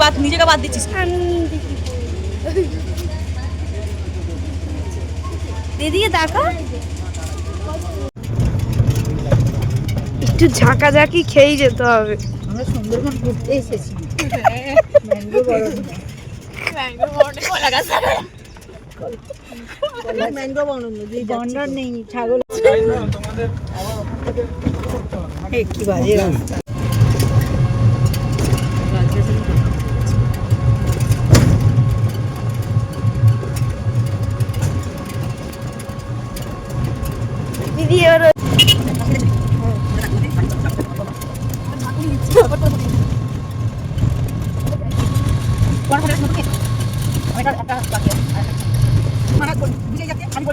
বাদ নিজেকে বাদ দিচ্ছিস দিদিকে দেখা। একটু ঝাঁকাঝাঁকি খেয়েই যেতে হবে। আমরা সুন্দরবন ঘুরতে এসেছি। ছাগল। কি বাজে রাস্তা দিদি এবার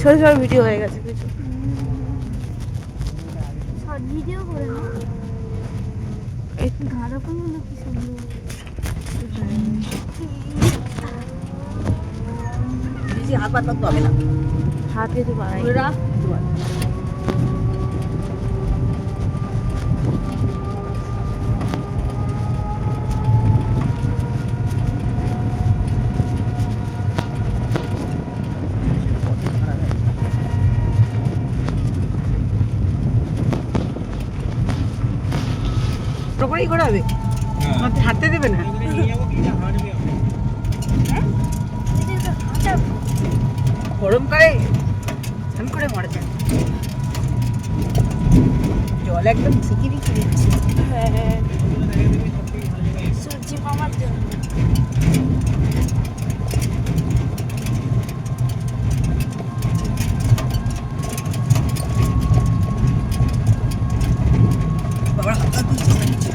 ছোট ছোট ভিডিও হয়ে গেছে কিছু। শর্ট ভিডিও করে না গাঢ় করল কি সুন্দর। হাত পাত তো হবে না। হাতে তো বাড়াই ওপরেই করেই ঘোরাবে আমাকে হাঁটতে দেবে না? গরমকালে স্নান করে মরে যায়। জল একদম ছিকি বিকি দিচ্ছে। হ্যাঁ সূর্যি মামার জন্য বাবার হাত পা তুলছে না কিছু।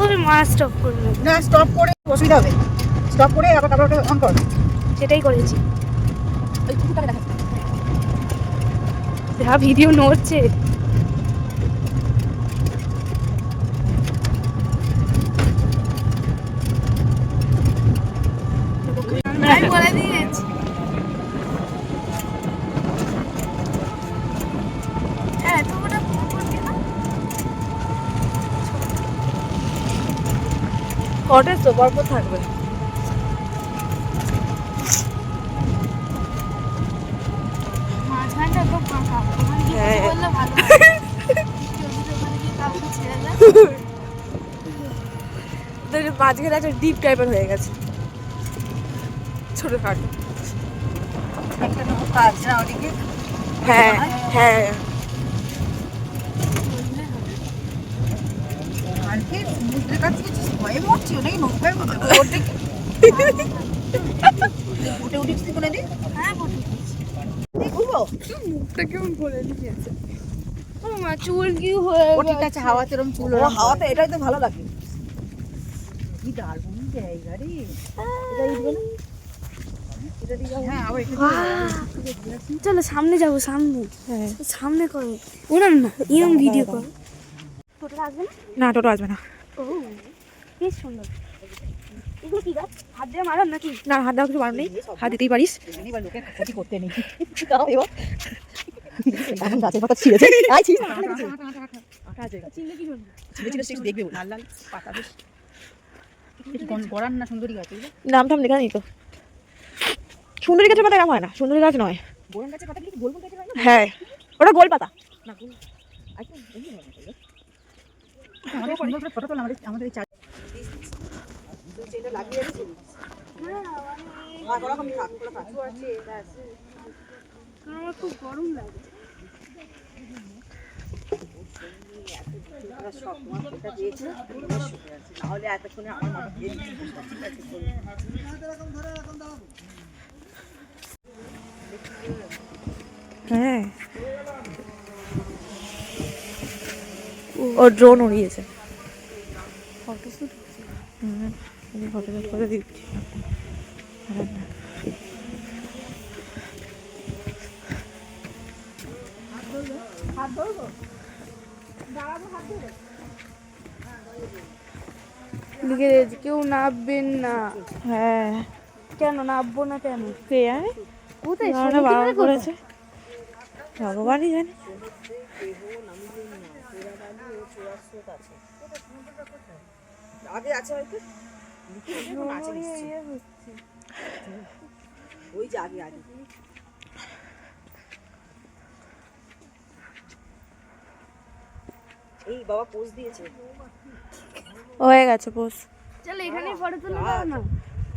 ওই মা স্টপ না স্টপ করে অসুবিধা হবে। স্টপ করে আবার কাপড়টা অন কর। সেটাই করেছি। ওই কুকুরটাকে দেখা। যা ভিডিও নড়ছে। আমি বলে দিয়েছি হ্যাঁ তো ওটা করবি না কটেজ তো পরপর থাকবে মাঝখানটা একদম ফাঁকা ওখানে গিয়ে হ্যাঁ। কিছু বললে ভালো যদি ওখানে গিয়ে কাউকে ছেড়ে দেয় তোর মাঝখানে একটা ডিপ টাইপের হয়ে গেছে। ছোট খাটো একটা কাজ না ওদিকে। হ্যাঁ। হ্যাঁ। কালকে সমুদ্রের কাছে গেছিস ভয়ে মরছি? ওটাই নৌকায় মতো। ওটে উঠে উঠেছিস কোনো দিন হ্যাঁ ঘুরবো মুখটা কেমন দিয়েছে? চুল কি হয়ে ঠিক আছে হাওয়াতে এরকম চুল হাওয়াতে এটাই তো ভালো লাগে। কি দারুণ জায়গা রে। হ্যাঁ চলো সামনে যাব সামনে। হ্যাঁ। সামনে করো। ওরা না এরম ভিডিও করো। টোটো আসবে না? না টোটো আসবে না। ও বেশ সুন্দর। এগুলো কি গাছ? হাত দিয়ে মারান নাকি? না হাত দেওয়া কিছু নেই। হাত দিতেই পারিস। ক্ষতি করতে নেই। এখন গাছের পাতা ছিঁড়েছে আই ছিঁড়ে ছিঁড়ে ছিঁড়ে দেখবে লাল লাল পাতা বেশ। বেশ গড়ান না সুন্দরী গাছ নাম টাম লেখা নেই তো সুন্দরী গাছের পাতা এরকম হয় না। সুন্দরী গাছ নয়। গোড়ান গাছের পাতা কি গোল গোল গাছের হয় না? হ্যাঁ। ওটা গোল পাতা। না, গোল। আচ্ছা, এমনি হয় না, তাই না? আমাদের তোলা আমাদের আমাদের হ্যাঁ করব। হ্যাঁ ও ড্রোন উড়িয়েছে। আমি ফটোশুট করে দিচ্ছি। হ্যাঁ। লিখে দিয়েছি কেউ নামবেন না। হ্যাঁ। কেন নামবো না কেন? কে জানে? কোথায়? বারণ করেছে? ভগবানই জানে। আগে আছে হয়তো? লিখে রেখে এখন আছে নিশ্চয়ই। ওই যে আগে আগে। এই বাবা পোজ দিয়েছে। হয়ে গেছে পোস চলো এখানে ফটো তুলে দাও না।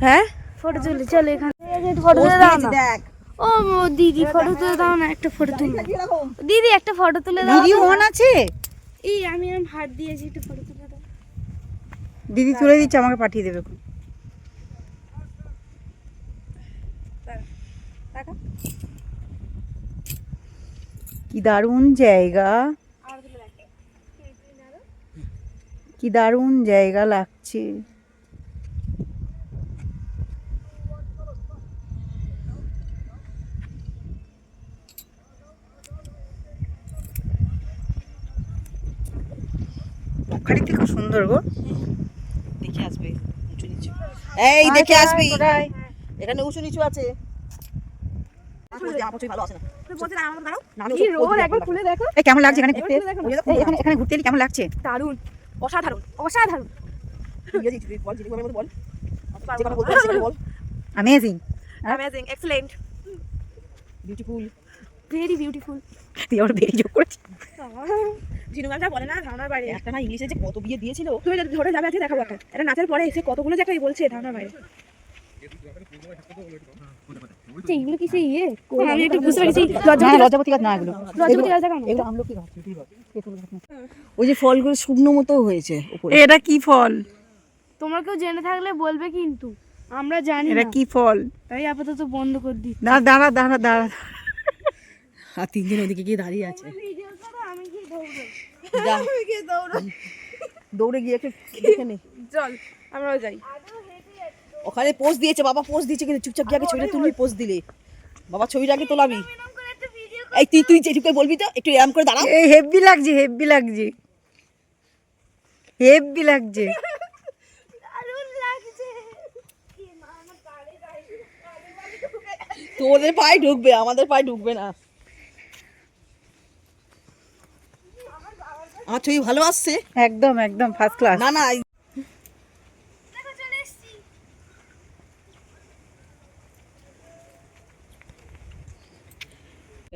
হ্যাঁ? ফটো তুলে চলো এখানে। ফটো তুলে দাও না। দেখ। ও দিদি ফটো তুলে দাও না একটা ফটো তুলে দিদি একটা ফটো তুলে দাও ভিডিও অন আছে? এই আমি এরকম হাত দিয়েছি একটু ফটো তুলে দাও দিদি তুলে দিচ্ছে আমাকে পাঠিয়ে দেবে কি দারুণ জায়গা। কি দারুণ জায়গা লাগছে। ওখানে খুব সুন্দর গো। দেখে আসবে উঁচু নিচু। এই দেখে আসবি। এখানে উঁচু নিচু আছে। ভালো আছে না। কি রোল একবার খুলে দেখো। কেমন লাগছে এখানে ঘুরতে? এখানে এখানে ঘুরতে কেমন লাগছে? দারুণ। অসাধারণ অসাধারণ। Amazing amazing excellent beautiful very beautiful তুই যোগ করেছিস। ঝিনু ম্যামটা বলে না ধারণার বাইরে? একটা না ইংলিশে যে কত বিয়ে দিয়েছিল তুমি যদি ধরে যাবে আজকে দেখাবো একটা। এটা নাচের পরে এসে কতগুলো যে একটা বলছে ধারণার বাইরে। ইয়ে? আমি একটু বুঝতে পারছি। হ্যাঁ লজ্জাপতি গাছ না এগুলো। লজ্জাপতি গাছ দেখানো এগুলো আমলকি গাছ। তেঁতুল গাছ না। ওই যে ফলগুলো শুকনো মতো হয়েছে এটা কি ফল? তোমরা কেউ জেনে থাকলে বলবে কিন্তু। আমরা জানি এটা কি ফল? তাই আপাতত বন্ধ করে দিই দাঁড়া দাঁড়া দাঁড়া দাঁড়া। আর তিনজন ওদিকে গিয়ে দাঁড়িয়ে আছে ভিডিও করো আমি কি ধরবো যা। দৌড়ে। গিয়ে একটু দেখে নে। চল আমরাও যাই। ওখানে পোস্ট দিয়েছে বাবা পোস্ট দিয়েছে কিন্তু চুপচাপ গিয়ে আগে ছবিটা তুলবি পোস্ট দিলে। বাবা ছবিটা আগে তোলাবি। এই তুই তুই যেটুকু বলবি তো একটু এরম করে দাঁড়াও। এই হেভি লাগছে হেভি লাগছে। হেভি লাগছে। তোদের পায়ে ঢুকবে আমাদের পায়ে ঢুকবে না। আমার ছবি ভালো আসছে? একদম একদম ফার্স্ট ক্লাস না না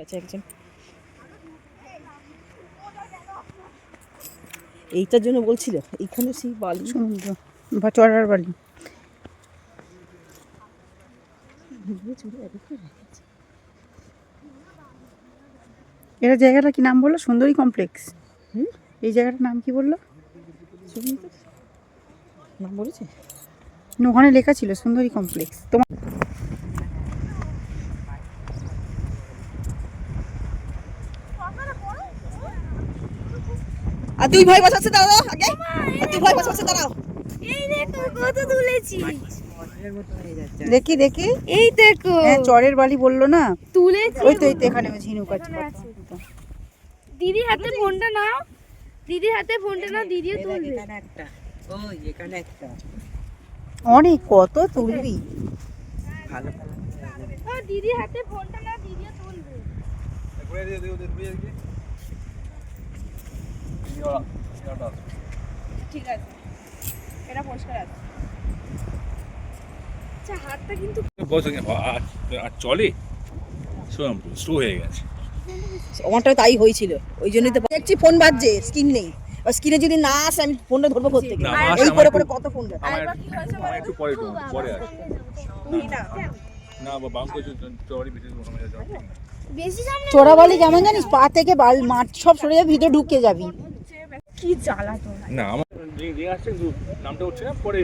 আছে একজন। এইটার জন্য বলছিল? এখানে সেই বালি। সমুদ্র বা চড়ার বালি। এটা জায়গাটা কি নাম বলল সুন্দরী কমপ্লেক্স। হুম? এই জায়গাটার নাম কি বলল? নাম বলেছে? ওখানে লেখা ছিল সুন্দরী কমপ্লেক্স তোমার আর দুই ভাই বসাচ্ছে দাঁড়াও আগে। আর দুই ভাই বসাচ্ছে দাঁড়াও। এই দেখো কত তুলেছি। দেখি দেখি। এই দেখো। হ্যাঁ চরের বালি বলল না? তুলেছি। ওই তো এই তো এখানে ঝিনু কাজ এখানে আছে। দিদি হাতে ফোনটা নাও। দিদির হাতে ফোনটা নাও দিদিও তুলবে। একটা। ওই এখানে একটা। অনেক কত তুলবি? ভালো। ও দিদির হাতে ফোনটা নাও দিদিও তুলবে। ঠিক আছে। এটা পরিষ্কার আছে। আচ্ছা হাতটা কিন্তু বস আর আর চলে? স্লো হয়ে গেছে। আমারটাও তাই হয়েছিল। ওই জন্যই তো দেখছি ফোন বাজছে স্ক্রিন নেই। স্ক্রিনে যদি না আসে আমি ফোনটা ধরবো কোথা থেকে এই আমার করে করে কত ফোন একটু পরে পরে না। বা বাম করে চড়ি বেশি ওখানে যাওয়া ঠিক না। বেশি সামনে চোরাবালি কেমন জানিস পা থেকে বাল মাঠ সব সরে যাবে ভিতরে ঢুকে যাবি। কি জ্বালা তো না আমার নামটা হচ্ছে না? পরে